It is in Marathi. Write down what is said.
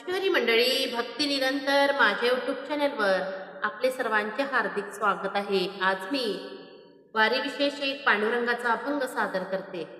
विश्वरी मंडळी भक्ती निरंतर माझ्या यूट्यूब चॅनलवर आपले सर्वांचे हार्दिक स्वागत आहे. आज मी वारी विशेष एक पांडुरंगाचा अभंग सादर करते.